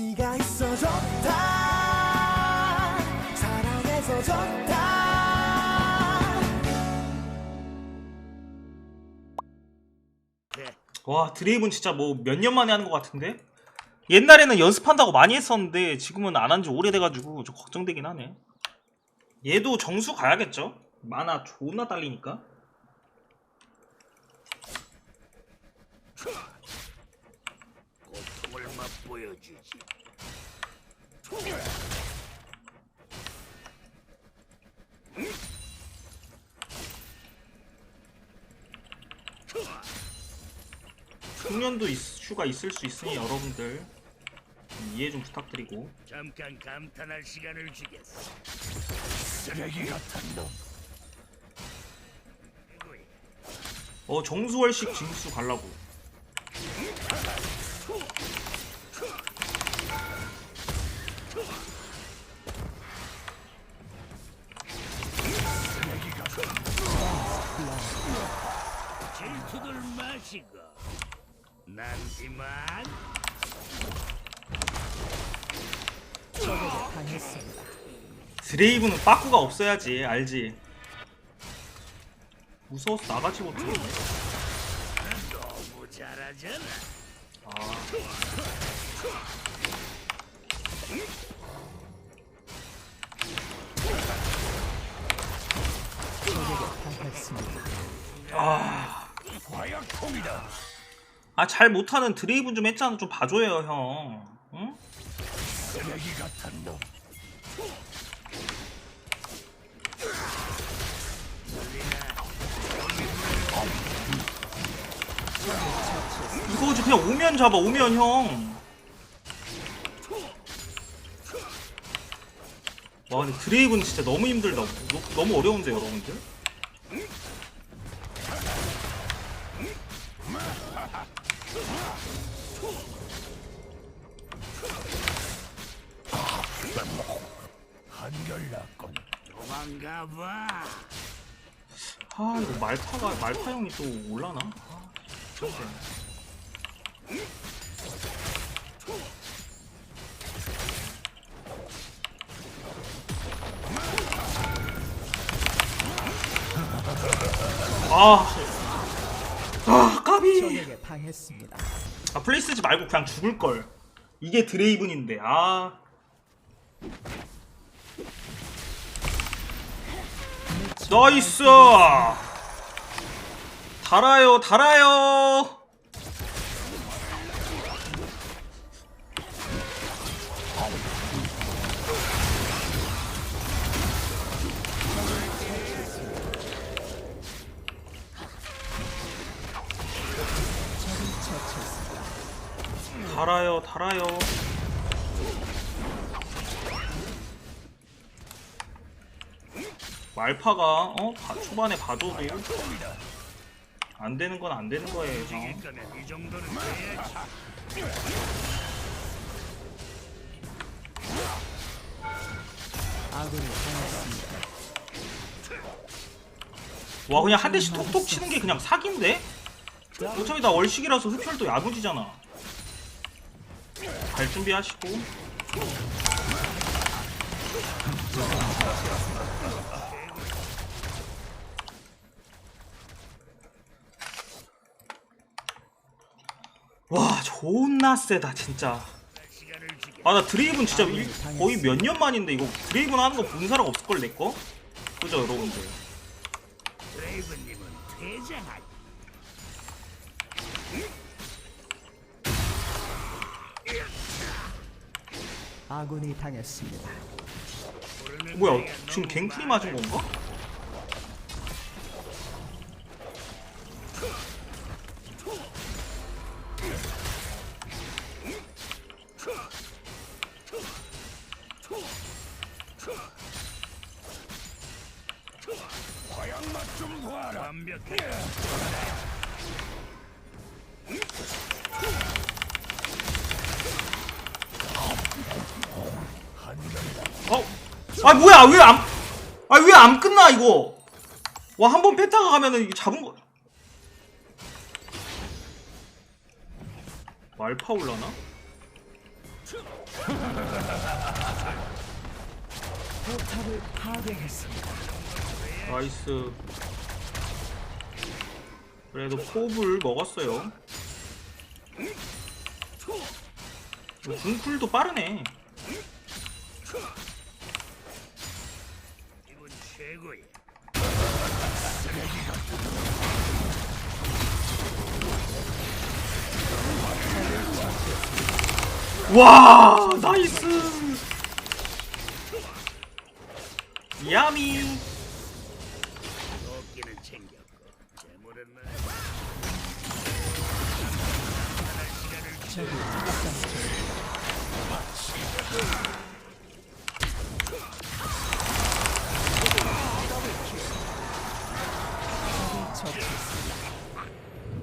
네가 있어 좋다. 사랑해서 좋다. 와 드레이브는 진짜 뭐 몇 년 만에 하는 것 같은데? 옛날에는 연습한다고 많이 했었는데 지금은 안 한 지 오래돼가지고 좀 걱정되긴 하네. 얘도 정수 가야겠죠? 만화 존나 딸리니까 보여주지. 숙련도 이슈가 있을 수 있으니 여러분들 좀 이해 좀 부탁드리고 잠깐 감탄할 시간을 주겠어. 쓰레기 같은 놈? 어 정수월식 징수 갈라고 드레이브는 빠꾸가 없어야지 알지 무서워서 나가지 못해. 아 아, 아, 잘 못하는 드레이브 좀 했잖아. 좀 봐줘요, 형. 응? 이거 좀 그냥 오면 잡아, 오면 형. 와, 근데 드레이브는 진짜 너무 힘들다. 너, 너무 어려운데, 여러분들? 한결났군 도망가 봐. 아, 이거 말파가, 말파 형이 또 올라나? 아, 진짜. 아, 아, 까비. 적에게 당했습니다. 아, 플레이 쓰지 말고 그냥 죽을 걸. 이게 드레이븐인데, 아. 나이스! 달아요, 달아요! 달아요, 달아요. 말파가 어 바- 초반에 봐줘도 안 되는 건 안 되는 거예요. 와 그냥 한 대씩 톡톡 치는 게 그냥 사기인데? 어차피 나 월식이라서 흡혈도 야무지잖아. 갈 준비하시고. 와 존나 세다 진짜. 아 나 드레이븐 진짜 일- 거의 몇 년 만인데 이거 드레이븐 하는 거 본 사람 없을걸 내거? 그죠 여러분들? 아군이 당했습니다. 뭐야 지금 갱플이. 맞은 건가? 화약맛 좀 봐라 완벽해. 어? 아 뭐야 왜 안? 아왜 안 끝나 이거? 와 한번 페타가 가면은 이게 잡은 거. 말파 올라나? 포탑을 파괴했습니다. 나이스. 그래도 포불 먹었어요. 궁쿨도 빠르네. 와 나이스. 야미.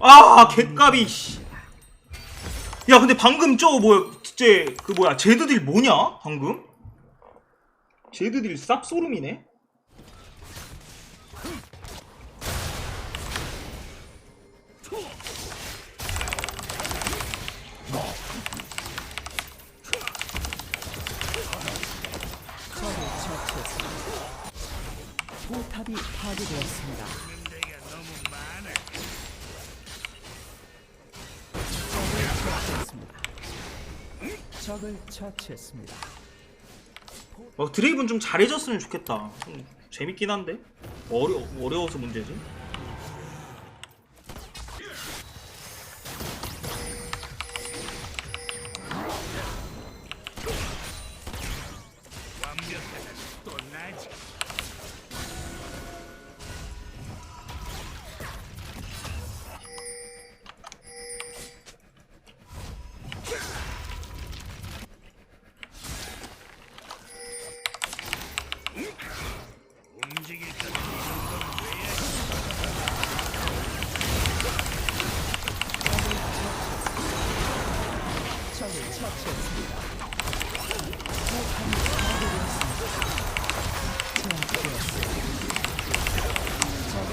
아 개까비. 씨. 야 근데 방금 저 뭐야 진짜 그 뭐야 제드딜 뭐냐 방금? 제드딜 쌉 소름이네. 포탑이 파괴되었습니다. 적을 처치했습니다. 어, 드레이브는 좀 잘해줬으면 좋겠다. 좀 재밌긴 한데 어려 어려워서 문제지.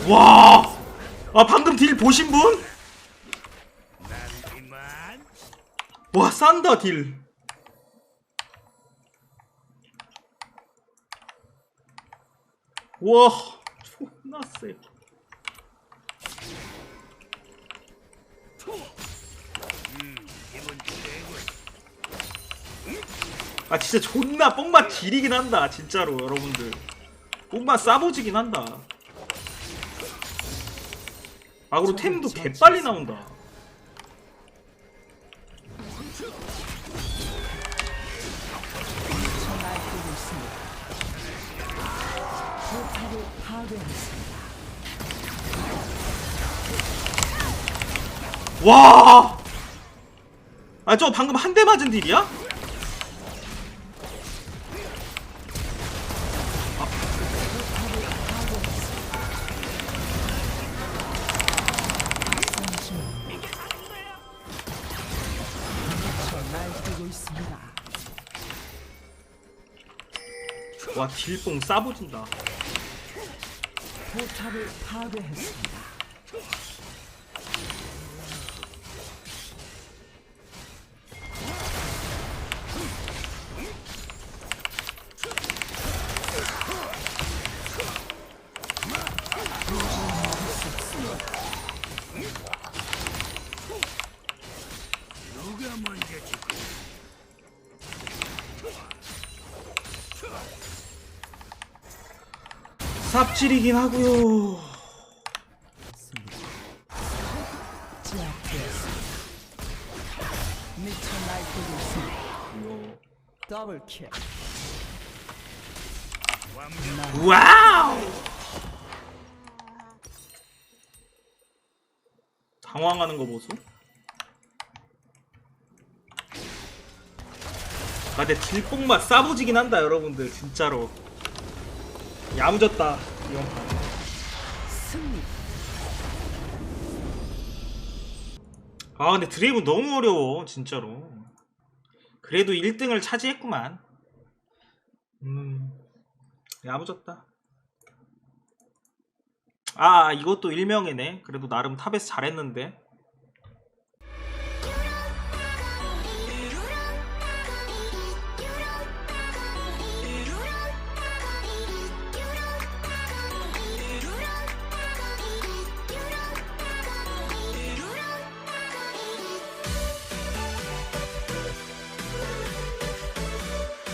와, 아 방금 딜 보신 분? 와 싼다 딜. 와, 존나 세. 아 진짜 존나 뽕맛 지리긴 한다 진짜로 여러분들 뽕맛 싸보지긴 한다 아 그리고 템도 개빨리 나온다. 와! 아 저 방금 한 대 맞은 딜이야? 와 딜뽕 싸보진다 포탑을 파괴했습니다. 킬. 완벽 와우! 당황하는 거 보소? 아 근데 딜뽕맛 싸보지긴 한다 여러분들 진짜로 야무졌다. 이번 판. 아 근데 드레이브 너무 어려워 진짜로. 그래도 1등을 차지했구만. 음 야무졌다. 아 이것도 일명이네. 그래도 나름 탑에서 잘했는데